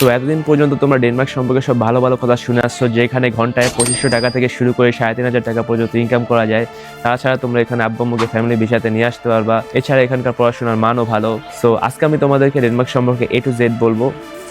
তো এতদিন পর্যন্ত তোমরা ডেনমার্ক সম্পর্কে সব ভালো ভালো কথা শুনে আসছো, যেখানে ঘন্টায় পঁচিশশো টাকা থেকে শুরু করে সাড়ে তিন হাজার টাকা পর্যন্ত ইনকাম করা যায়। তাছাড়া তোমরা এখানে আব্বাম্মুকে ফ্যামিলি বিষয়তে নিয়ে আসতে পারবা। এছাড়া এখানকার পড়াশোনার মানও ভালো। সো আজকে আমি তোমাদেরকে ডেনমার্ক সম্পর্কে এ টু জেড বলব।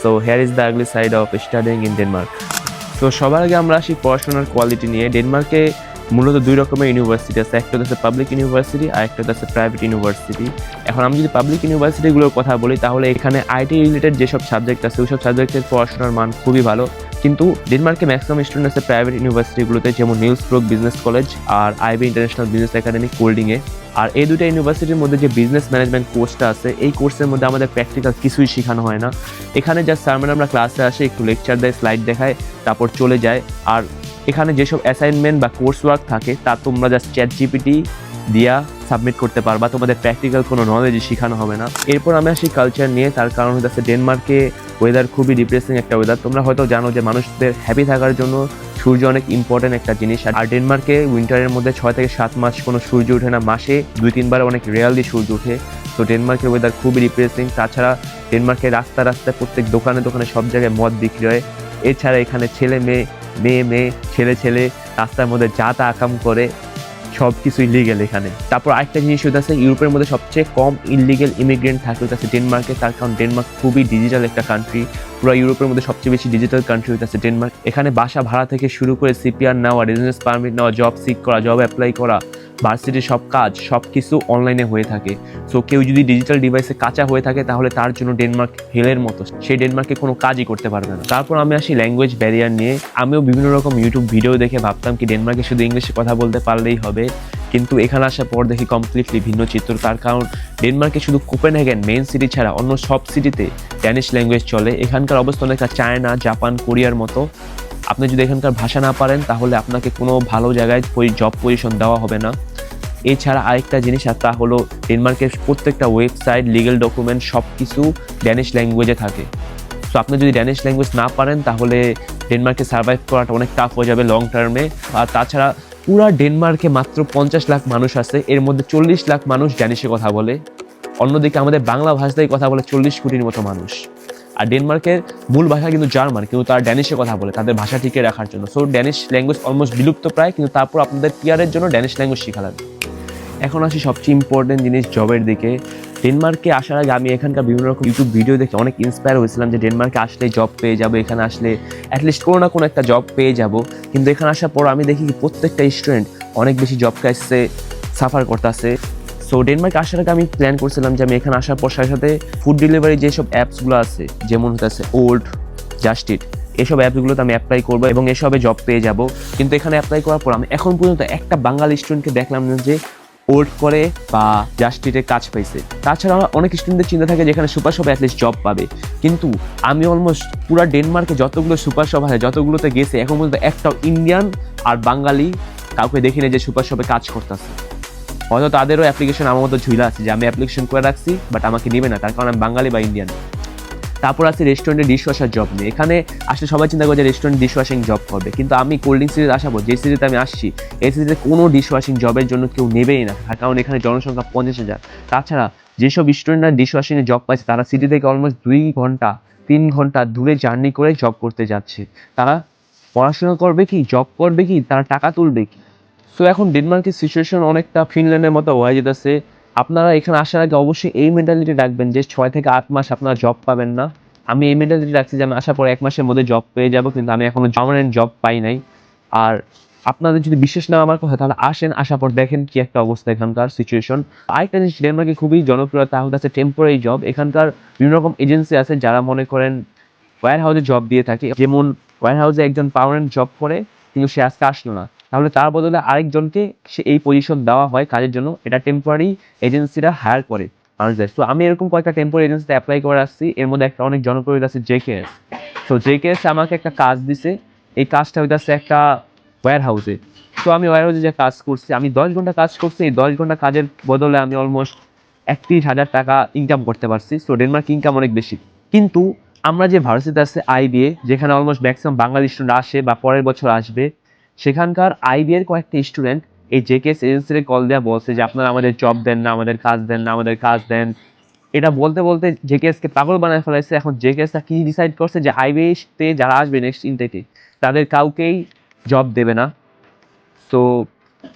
So here is the ugly side of studying in Denmark তো সবার আগে আমরা আসি পড়াশোনার কোয়ালিটি নিয়ে। ডেনমার্কে মূলত দুই রকমের ইউনিভার্সিটি আছে, একটা হচ্ছে পাবলিক ইউনিভার্সিটি আর একটা হচ্ছে প্রাইভেট ইউনিভার্সিটি এখন আমি যদি পাবলিক ইউনিভার্সিটিগুলোর কথা বলি, তাহলে এখানে আইটি রিলেটেড যেসব সাবজেক্ট আছে ওইসব সাবজেক্টের পড়াশোনার মান খুবই ভালো। কিন্তু ডেনমার্কে ম্যাক্সিমাম স্টুডেন্ট আছে প্রাইভেট ইউনিভার্সিটিগুলোতে যেমন নিউজ প্রোক বিজনেস কলেজ আর আইবি ইন্টারন্যাশনাল বিজনেস একাডেমি কোল্ডিংয়ে আর এই দুটো ইউনিভার্সিটির মধ্যে যে বিজনেস ম্যানেজমেন্ট কোর্সটা আছে, এই কোর্সের মধ্যে আমাদের প্র্যাকটিক্যাল কিছুই শেখানো হয় না। এখানে যা স্যার আমরা ক্লাসে আসে, একটু লেকচার দেয় স্লাইড দেখায়, তারপর চলে যায়। আর এখানে যেসব অ্যাসাইনমেন্ট বা কোর্স ওয়ার্ক থাকে, তা তোমরা just chat G P T দিয়া সাবমিট করতে পারবা তোমাদের প্র্যাকটিক্যাল কোনো নলেজই শেখানো হবে না। এরপর আমি আসি কালচার নিয়ে, তার কারণ হচ্ছে ডেনমার্কে ওয়েদার খুবই ডিপ্রেসিং একটা ওয়েদার তোমরা হয়তো জানো যে মানুষদের হ্যাপি থাকার জন্য সূর্য অনেক ইম্পর্টেন্ট একটা জিনিস। আর ডেনমার্কে উইন্টারের মধ্যে ছয় থেকে সাত মাস কোনো সূর্য ওঠে না, মাসে দুই তিনবার অনেক রেয়ারলি সূর্য ওঠে। তো ডেনমার্কের ওয়েদার খুবই ডিপ্রেসিং তাছাড়া ডেনমার্কের রাস্তা রাস্তায় প্রত্যেক দোকানে দোকানে সব জায়গায় মদ বিক্রি হয়। এছাড়া এখানে ছেলে মেয়ে মেয়ে মেয়ে, ছেলে ছেলে, রাস্তার মধ্যে যা তা আকাম করে সব কিছু ইলিগেল এখানে। তারপর আরেকটা জিনিস হইতেছে ইউরোপের মধ্যে সবচেয়ে কম ইলিগেল ইমিগ্রেন্ট থাকে হইতেছে ডেনমার্কে, তার কারণ ডেনমার্ক খুবই ডিজিটাল একটা কান্ট্রি পুরো ইউরোপের মধ্যে সবচেয়ে বেশি ডিজিটাল কান্ট্রি হইতেছে ডেনমার্ক। এখানে বাসা ভাড়া থেকে শুরু করে সিপিআর নেওয়া রেজিডেন্স পারমিট নেওয়া জব সিক করা জব অ্যাপ্লাই করা ভার্সিটির সব কাজ, সব কিছু অনলাইনে হয়ে থাকে। সো কেউ যদি ডিজিটাল ডিভাইসে কাঁচা হয়ে থাকে, তাহলে তার জন্য ডেনমার্ক হেলের মতো। সেই ডেনমার্কে কোনো কাজই করতে পারবে না। তারপর আমি আসি ল্যাঙ্গুয়েজ ব্যারিয়ার নিয়ে। আমিও বিভিন্ন রকম ইউটিউব ভিডিও দেখে ভাবতাম কি ডেনমার্কে শুধু ইংলিশে কথা বলতে পারলেই হবে। কিন্তু এখানে আসার পর দেখি কমপ্লিটলি ভিন্ন চিত্র। তার কারণ ডেনমার্কে শুধু কোপেনহেগেন মেন সিটি ছাড়া অন্য সব সিটিতে ড্যানিশ ল্যাঙ্গুয়েজ চলে। এখানকার অবস্থা অনেকটা চায়না জাপান কোরিয়ার মতো। আপনি যদি এখানকার ভাষা না পারেন, তাহলে আপনাকে কোনো ভালো জায়গায় জব পজিশন দেওয়া হবে না। এছাড়া আরেকটা জিনিস, আর তা হলো ডেনমার্কের প্রত্যেকটা ওয়েবসাইট লিগেল ডকুমেন্ট সব কিছু ড্যানিশ ল্যাঙ্গুয়েজে থাকে। তো আপনি যদি ড্যানিশ ল্যাঙ্গুয়েজ না পারেন, তাহলে ডেনমার্কে সার্ভাইভ করাটা অনেক টাফ হয়ে যাবে লং টার্মে আর তাছাড়া পুরা ডেনমার্কে মাত্র পঞ্চাশ লাখ মানুষ আছে, এর মধ্যে চল্লিশ লাখ মানুষ ড্যানিশে কথা বলে। অন্যদিকে আমাদের বাংলা ভাষাতেই কথা বলে চল্লিশ কোটির মতো মানুষ। আর ডেনমার্কের মূল ভাষা কিন্তু জার্মান, কিন্তু তারা ড্যানিশে কথা বলে, তাদের ভাষা টিকে রাখার জন্য। সো ড্যানিশ ল্যাঙ্গুয়েজ অলমোস্ট বিলুপ্ত প্রায়, কিন্তু তারপর আপনাদের টিয়ারের জন্য ড্যানিশ ল্যাঙ্গুয়েজ শেখা লাগবে। এখন আসি সবচেয়ে ইম্পর্টেন্ট জিনিস জবের দিকে। ডেনমার্কে আসার আগে আমি এখানকার বিভিন্ন রকম ইউটিউব ভিডিও দেখে অনেক ইন্সপায়ার হয়েছিলাম যে ডেনমার্কে আসলে জব পেয়ে যাব, এখানে আসলে অ্যাটলিস্ট কোনো না কোনো একটা জব পেয়ে যাব। কিন্তু এখানে আসার পর আমি দেখি প্রত্যেকটা স্টুডেন্ট অনেক বেশি জব ক্রাইসে সাফার করতেছে। সো ডেনমার্কে আসার আগে আমি প্ল্যান করছিলাম যে আমি এখানে আসার পর সাথে সাথে ফুড ডেলিভারি যেসব অ্যাপসগুলো আছে, যেমন হচ্ছে ওল্ড জাস্টিট এসব অ্যাপগুলোতে আমি অ্যাপ্লাই করব এবং এসবে জব পেয়ে যাব। কিন্তু এখানে অ্যাপ্লাই করার পর আমি এখন পর্যন্ত একটা বাঙালি স্টুডেন্টকে দেখলাম না যে ওল্ড করে বা জাস্টিটে কাজ পাইছে। তাছাড়া অনেক স্টুডেন্টদের চিন্তা থাকে যেখানে সুপার শপে অ্যাটলিস্ট জব পাবে। কিন্তু আমি অলমোস্ট পুরা ডেনমার্কে যতগুলো সুপার শপ আছে, যতগুলোতে গেছে, এখন পর্যন্ত একটাও ইন্ডিয়ান আর বাঙালি কাউকে দেখিনি যে সুপার শপে কাজ করতেছে। হয়তো তাদেরও অ্যাপ্লিকেশন আমার মতো ঝুলা আছে যে আমি অ্যাপ্লিকেশন করে রাখছি বাট আমাকে নেবে না, তার কারণ আমি বাঙালি বা ইন্ডিয়ান তারপর আছে রেস্টুরেন্টে ডিশ ওয়াশার জব নিয়ে। এখানে আসলে সবাই চিন্তা করে যে রেস্টুরেন্ট ডিশ ওয়াশিং জব করবে, কিন্তু আমি কোল্ড ড্রিঙ্ক সিরিজ আসাবো, যে সিরিজে আমি আসছি, এই সিরিজে কোনো ডিশ ওয়াশিং জবের জন্য কেউ নেবেই না, তার কারণ এখানে জনসংখ্যা পঞ্চাশ হাজার। তাছাড়া যেসব স্টুডেন্টরা ডিশ ওয়াশিংয়ে জব পাইছে, তারা সিটি থেকে অলমোস্ট দুই ঘণ্টা, তিন ঘণ্টা দূরে জার্নি করে জব করতে যাচ্ছে। তারা পড়াশোনা করবে কি জব করবে কি, তারা টাকা তুলবে কি? সো এখন ডেনমার্কের সিচুয়েশন অনেকটা ফিনল্যান্ডের মতো হয়ে যেতেছে। আপনারা এখানে আসার আগে অবশ্যই এই মেন্টালিটি রাখবেন যে ছয় থেকে আট মাস আপনারা জব পাবেন না। আমি এই মেন্টালিটি রাখছি যে আমি আসার পর এক মাসের মধ্যে জব পেয়ে যাব, কিন্তু আমি এখনও পার্মানেন্ট জব পাই নাই। আর আপনাদের যদি বিশেষ না আমার কথা, তাহলে আসেন, আসার পর দেখেন কি একটা অবস্থা এখানকার সিচুয়েশন আরেকটা জিনিস ডেনমার্কে খুবই জনপ্রিয় তা হচ্ছে টেম্পোরারি জব এখানকার বিভিন্ন রকম এজেন্সি আছে যারা মনে করেন ওয়্যার হাউসে জব দিয়ে থাকে। যেমন ওয়্যার হাউসে একজন পার্মানেন্ট জব করে, কিন্তু সে আজকে আসলো না। তাহলে তার বদলে আরেকজনকে সে এই পজিশন দেওয়া হয় কাজের জন্য, এটা টেম্পোরারি এজেন্সিরা হায়ার করে মানুষদের তো আমি এরকম কয়েকটা টেম্পোরারি এজেন্সিতে অ্যাপ্লাই করে আসছি, এর মধ্যে একটা অনেক জনপ্রিয় আছে জেকেএস তো জেকেএস আমাকে একটা কাজ দিছে, এই কাজটা হইতেছে একটা ওয়্যার হাউসে তো আমি ওয়্যার হাউসে যে কাজ করছি, আমি দশ ঘণ্টা কাজ করছি, এই দশ ঘণ্টা কাজের বদলে আমি অলমোস্ট একত্রিশ হাজার টাকা ইনকাম করতে পারছি। সো ডেনমার্ক ইনকাম অনেক বেশি। কিন্তু আমরা যে ভার্সিটি আছে আইবিএ যেখানে অলমোস্ট ম্যাক্সিমাম বাঙালি স্টুডেন্ট আসে বা পরের বছর আসবে সেখানকার আইবিএর কয়েকটি স্টুডেন্ট এই জেকেএস এজেন্সিতে কল দেওয়া বলছে যে, আপনারা আমাদের জব দেন না, আমাদের কাজ দেন না, আমাদের কাজ দেন। এটা বলতে বলতে জেকেএসকে পাগল বানায় ফেলাইছে। এখন জেকেএসটা কি ডিসাইড করছে যে আইবিএসতে যারা আসবে নেক্সট ইনটেকে তাদের কাউকেই জব দেবে না। তো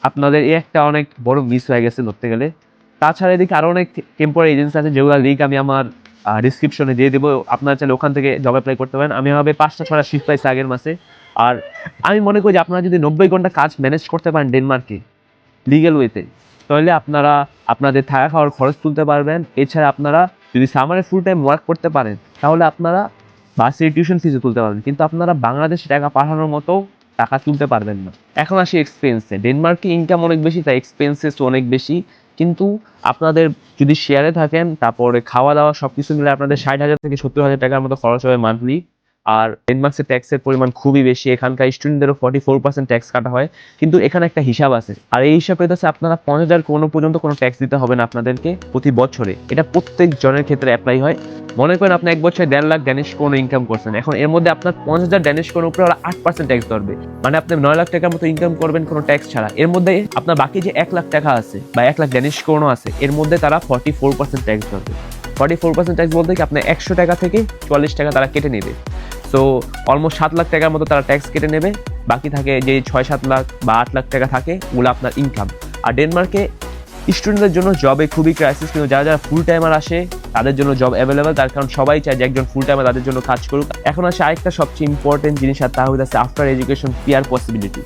আপনাদের এই একটা অনেক বড় মিস হয়ে গেছে ধরতে গেলে। তাছাড়া এদিকে আরও অনেক টেম্পোরারি এজেন্সি আছে, যেগুলো লিঙ্ক আমি আমার ডিসক্রিপশনে দিয়ে দেবো। আপনারা চাইলে ওখান থেকে জব অ্যাপ্লাই করতে পারেন। আমি হবে পাঁচটা ছটা শিফট পাইছি আগের মাসে। আর আমি মনে করি যে আপনারা যদি নব্বই ঘণ্টা কাজ ম্যানেজ করতে পারেন ডেনমার্কে লিগেল ওয়েতে তাহলে আপনারা, আপনাদের থাকা খাওয়ার খরচ তুলতে পারবেন। এছাড়া আপনারা যদি সামারে ফুল টাইম ওয়ার্ক করতে পারেন, তাহলে আপনারা বাসের টিউশন ফিজও তুলতে পারবেন। কিন্তু আপনারা বাংলাদেশে টাকা পাঠানোর মতো টাকা তুলতে পারবেন না। এখন আসি এক্সপেন্সে ডেনমার্কে ইনকাম অনেক বেশি, তাই এক্সপেন্সেস অনেক বেশি। কিন্তু আপনাদের যদি শেয়ারে থাকেন, তারপরে খাওয়া দাওয়া সব কিছু মিলে আপনাদের ষাট হাজার থেকে সত্তর হাজার টাকার মতো খরচ হবে মান্থলি আর ডেনমার্কসে ট্যাক্সের পরিমাণ খুবই বেশি। এখানকার স্টুডেন্টদেরও ফর্টি ফোর পার্সেন্ট ট্যাক্স কাটা হয়। কিন্তু এখানে একটা হিসাব আছে। আর এই হিসাবে হচ্ছে আপনারা পঞ্চাশ হাজার কোনো পর্যন্ত কোনো ট্যাক্স দিতে হবে না আপনাদেরকে প্রতি বছরে। এটা প্রত্যেক জনের ক্ষেত্রে অ্যাপ্লাই হয়। মনে করেন আপনি এক বছরে দেড় লাখ ড্যানিশ কোনো ইনকাম করছেন। এখন এর মধ্যে আপনার পঞ্চাশ হাজার ড্যানিশ কোনের উপরে ওরা আট পার্সেন্ট ট্যাক্স ধরবে। মানে আপনি নয় লাখ টাকার মতো ইনকাম করবেন কোনো ট্যাক্স ছাড়া। এর মধ্যে আপনার বাকি যে এক লাখ টাকা আছে বা এক লাখ ড্যানিশ কোনও আছে, এর মধ্যে তারা ফর্টি ফোর পার্সেন্ট ট্যাক্স ধরবে। ফর্টি ফোর পার্সেন্ট ট্যাক্স বলতে কি আপনার একশো টাকা থেকে চুয়াল্লিশ টাকা তারা কেটে নেবে। সো অলমোস্ট সাত লাখ টাকার মতো তারা ট্যাক্স কেটে নেবে। বাকি থাকে যে ছয় সাত লাখ বা আট লাখ টাকা থাকে, ওগুলো আপনার ইনকাম আর ডেনমার্কে স্টুডেন্টদের জন্য জবে খুবই ক্রাইসিস কিন্তু যারা যারা ফুল টাইমার আসে, তাদের জন্য জব অ্যাভেলেবেল তার কারণ সবাই চায় যে একজন ফুল টাইমার তাদের জন্য কাজ করুক। এখন আসে আরেকটা সবচেয়ে ইম্পর্টেন্ট জিনিস, আর তা হচ্ছে আফটার এডুকেশন পিয়ার পসিবিলিটি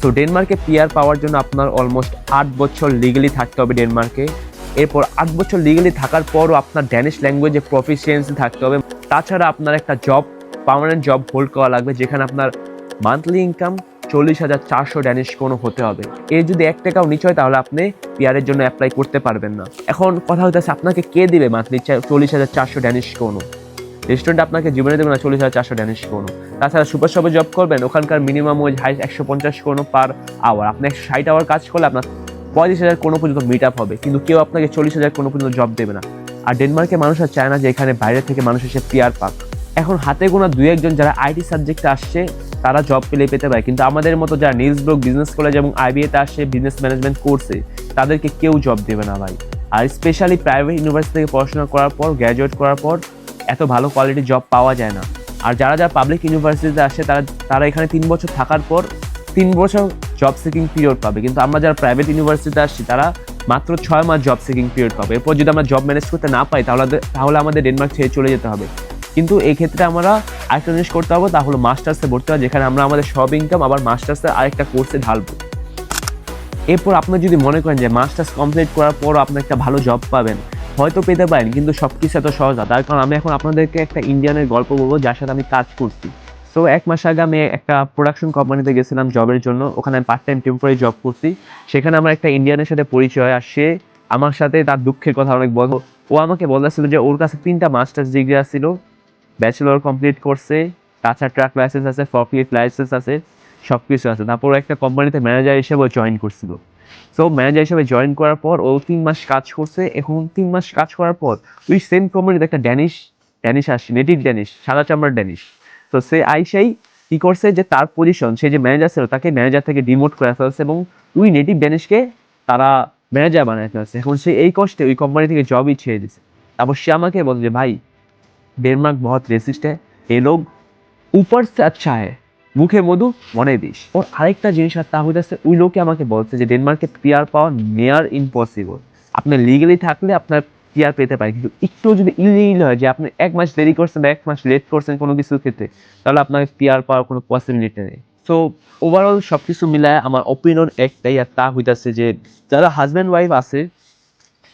তো ডেনমার্কে পিয়ার পাওয়ার জন্য আপনার অলমোস্ট আট বছর লিগালি থাকতে হবে ডেনমার্কে এরপর আট বছর লিগালি থাকার পরও আপনার ড্যানিশ ল্যাঙ্গুয়েজে প্রফিসিয়েন্সি থাকতে হবে। তাছাড়া আপনার একটা জব পার্মানেন্ট জব হোল্ড করা লাগবে, যেখানে আপনার মান্থলি ইনকাম চল্লিশ হাজার চারশো ড্যানিশ কোনো হতে হবে। এর যদি এক টাকাও নিচ হয়, তাহলে আপনি পিয়ারের জন্য অ্যাপ্লাই করতে পারবেন না। এখন কথা হইতেছে, আপনাকে কে দিবে মান্থলি চল্লিশ হাজার চারশো ড্যানিশ কোনো রেস্টুরেন্ট আপনাকে জীবনে দেবে না চল্লিশ হাজার চারশো ড্যানিশ কোনো তাছাড়া সুপার শপে জব করবেন, ওখানকার মিনিমাম ওয়েজ হাই একশো পঞ্চাশ কোনো পার আওয়ার আপনি একশো ষাট আওয়ার কাজ করলে আপনার পঁয়ত্রিশ হাজার কোনো পর্যন্ত মিট আপ হবে। কিন্তু কেউ আপনাকে চল্লিশ হাজার কোনো পর্যন্ত জব দেবে না। আর ডেনমার্কে মানুষ আর চায় না যে এখানে বাইরে থেকে মানুষ এসে পিয়ার পাক। এখন হাতে গোনা দুই একজন যারা আইটি সাবজেক্টে আসছে, তারা জব পেলে পেতে পারে। কিন্তু আমাদের মতো যারা নিউজ ব্লক বিজনেস কলেজ এবং আইবিএতে আসে বিজনেস ম্যানেজমেন্ট কোর্সে তাদেরকে কেউ জব দেবে না ভাই। আর স্পেশালি প্রাইভেট ইউনিভার্সিটি থেকে পড়াশোনা করার পর গ্র্যাজুয়েট করার পর, এত ভালো কোয়ালিটির জব পাওয়া যায় না। আর যারা যারা পাবলিক ইউনিভার্সিটিতে আসে তারা তারা এখানে তিন বছর থাকার পর, তিন বছর জব সিকিং পিরিয়ড পাবে। কিন্তু আমরা যারা প্রাইভেট ইউনিভার্সিটিতে আসছি, তারা মাত্র ছয় মাস জব সিকিং পিরিয়ড পাবে। এরপর যদি আমরা জব ম্যানেজ করতে না পাই, তাহলে তাহলে আমাদের ডেনমার্ক ছেড়ে চলে যেতে হবে। কিন্তু এই ক্ষেত্রে আমরা আরেকটা জিনিস করতে হবে তা হলো মাস্টার্সে ভর্তি হয় যেখানে আমরা আমাদের সব ইনকাম আবার মাস্টার্সে আরেকটা কোর্সে ঢালবো। এরপর আপনি যদি মনে করেন যে মাস্টার্স কমপ্লিট করার পরও আপনি একটা ভালো জব পাবেন, হয়তো পেতে পারেন, কিন্তু সব কিছু এত সহজ না। তার কারণ আমি এখন আপনাদেরকে একটা ইন্ডিয়ানের গল্প বলব, যার সাথে আমি কাজ করছি। সো এক মাস আগে আমি একটা প্রোডাকশন কোম্পানিতে গেছিলাম জবের জন্য, ওখানে আমি পার্ট টাইম টেম্পোরারি জব করছি। সেখানে আমার একটা ইন্ডিয়ানের সাথে পরিচয়, আর সে আমার সাথে তার দুঃখের কথা অনেক বল ও আমাকে বলেছিল যে ওর কাছে তিনটা মাস্টার্স ডিগ্রি আসছিল ব্যাচেলর কমপ্লিট করছে, তাছাড়া ট্রাক লাইসেন্স আছে ফরক্লিফট লাইসেন্স আছে সব কিছু আছে। তারপর একটা কোম্পানিতে ম্যানেজার হিসেবে জয়েন করছিল। সো ম্যানেজার হিসেবে জয়েন করার পর ও তিন মাস কাজ করছে। এখন তিন মাস কাজ করার পর ওই সেম কোম্পানিতে একটা ড্যানিশ ড্যানিশ আসছে নেটিভ ড্যানিশ সাদা চামড়ার ড্যানিশ তো সে আইসাই কি করছে যে তার পজিশন সে যে ম্যানেজার ছিল, তাকে ম্যানেজার থেকে ডিমোট করে ফেলছে এবং ওই নেটিভ ড্যানিশকে তারা ম্যানেজার বানায় ফেলছে। এখন সে এই কষ্টে ওই কোম্পানি থেকে জবই ছেড়ে দিছে। তারপর সে আমাকে বলে যে, ভাই डेनमार्क बहुत रेसिस्ट है ये लोग ऊपर से अच्छा है মুখে মধু মনে দিস ওর আরেকটা জিনিস আর তা হইতেছে ওই লোকে আমাকে বলছে যে ডেনমার্কে পিয়ার পাওয়া নেয়ার ইম্পসিবল আপনি লিগালি থাকলে আপনার পিয়ার পেতে পারে কিন্তু একটু যদি ইলিগেল হয় যে আপনি এক মাস দেরি করছেন বা এক মাস লেট করছেন কোনো কিছুর ক্ষেত্রে তাহলে আপনার পিয়ার পাওয়ার কোনো পসিবিলিটি নেই সো ওভারঅল সব কিছু মিলায় আমার অপিনিয়ন একটাই আর তা হইতেছে যে যারা হাজব্যান্ড ওয়াইফ আছে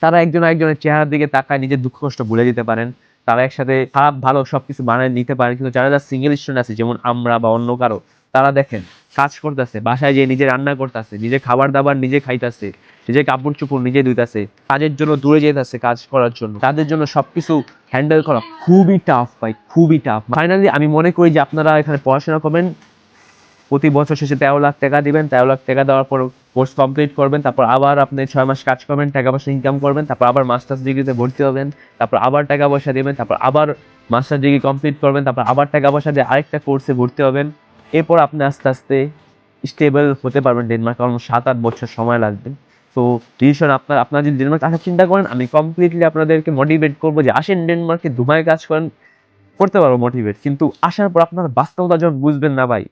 তারা একজন একজনের চেহারার দিকে তাকায় নিজের দুঃখ কষ্ট ভুলে যেতে পারেন তারা একসাথে খারাপ, ভালো সবকিছু বানায় নিতে পারে। কিন্তু যারা যারা সিঙ্গেল স্টুডেন্ট আছে, যেমন আমরা বা অন্য কারও, তারা দেখেন কাজ করতেছে, বাসায় যে নিজে রান্না করতেছে, নিজে খাবার দাবার নিজে খাইতেছে, নিজে কাপড় চোপড় নিজে ধুইতেছে, কাজের জন্য দূরে যেতেছে কাজ করার জন্য। তাদের জন্য সবকিছু হ্যান্ডেল করা খুবই টাফ ভাই, খুবই টাফ ফাইনালি আমি মনে করি যে আপনারা এখানে পড়াশোনা করবেন প্রতি বছর শেষে তেরো লাখ টাকা দিবেন, তেরো লাখ টাকা দেওয়ার পর কোর্স কমপ্লিট করবেন, তারপর আবার আপনি ছয় মাস কাজ করবেন, টাকা পয়সা ইনকাম করবেন, তারপর আবার মাস্টার্স ডিগ্রিতে ভর্তি হবেন, তারপর আবার টাকা পয়সা দেবেন, তারপর আবার মাস্টার ডিগ্রি কমপ্লিট করবেন, তারপর আবার টাকা পয়সা দিয়ে আরেকটা কোর্সে ভর্তি হবেন। এরপর আপনি আস্তে আস্তে স্টেবল হতে পারবেন ডেনমার্ক কারণ সাত আট বছর সময় লাগবে। তো ডিসিশন আপনার, আপনারা যদি ডেনমার্ক আসার চিন্তা করেন, আমি কমপ্লিটলি আপনাদেরকে মোটিভেট করব যে আসেন ডেনমার্কে দুবাই কাজ করেন, করতে পারব মোটিভেট কিন্তু আসার পর আপনার বাস্তবতা যখন বুঝবেন না ভাই